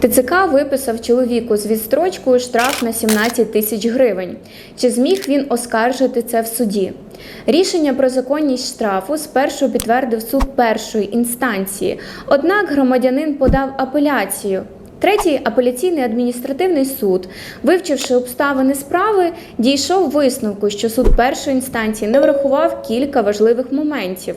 ТЦК виписав чоловіку з відстрочкою штраф на 17 тисяч гривень. Чи зміг він оскаржити це в суді? Рішення про законність штрафу спершу підтвердив суд першої інстанції. Однак громадянин подав апеляцію. Третій апеляційний адміністративний суд, вивчивши обставини справи, дійшов висновку, що суд першої інстанції не врахував кілька важливих моментів.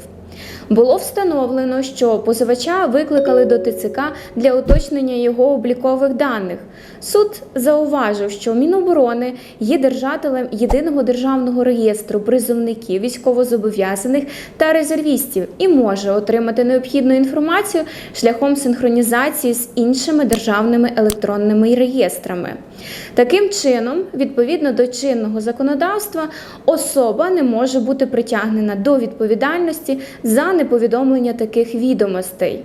Було встановлено, що позивача викликали до ТЦК для уточнення його облікових даних. Суд зауважив, що Міноборони є держателем єдиного державного реєстру призовників, військовозобов'язаних та резервістів і може отримати необхідну інформацію шляхом синхронізації з іншими державними електронними реєстрами. Таким чином, відповідно до чинного законодавства, особа не може бути притягнена до відповідальності за неповідомлення таких відомостей.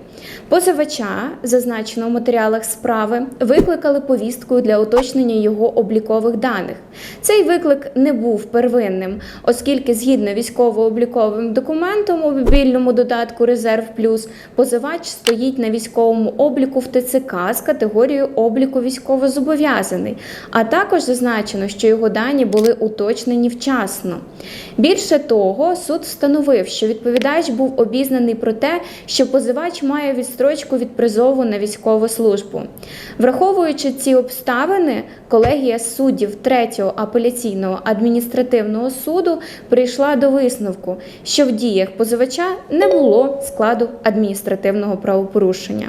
Позивача, зазначено в матеріалах справи, викликали повісткою для уточнення його облікових даних. Цей виклик не був первинним, оскільки згідно військово-обліковим документом у мобільному додатку Резерв Плюс позивач стоїть на військовому обліку в ТЦК з категорією обліку військовозобов'язаний, а також зазначено, що його дані були уточнені вчасно. Більше того, суд встановив, що відповідач був обізнаний про те, що позивач має відстрочку від призову на військову службу. Враховуючи ці обставини, колегія суддів 3-го апеляційного адміністративного суду прийшла до висновку, що в діях позивача не було складу адміністративного правопорушення.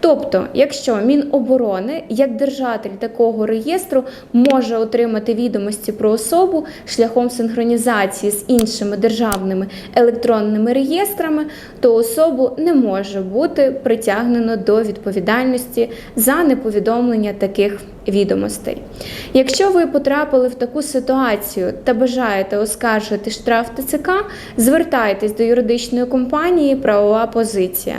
Тобто, якщо Міноборони як держатель такого реєстру може отримати відомості про особу шляхом синхронізації з іншими державними електронними реєстрами, то особу не може бути притягнено до відповідальності за неповідомлення таких відомостей. Якщо ви потрапили в таку ситуацію та бажаєте оскаржити штраф ТЦК, звертайтесь до юридичної компанії Правова позиція.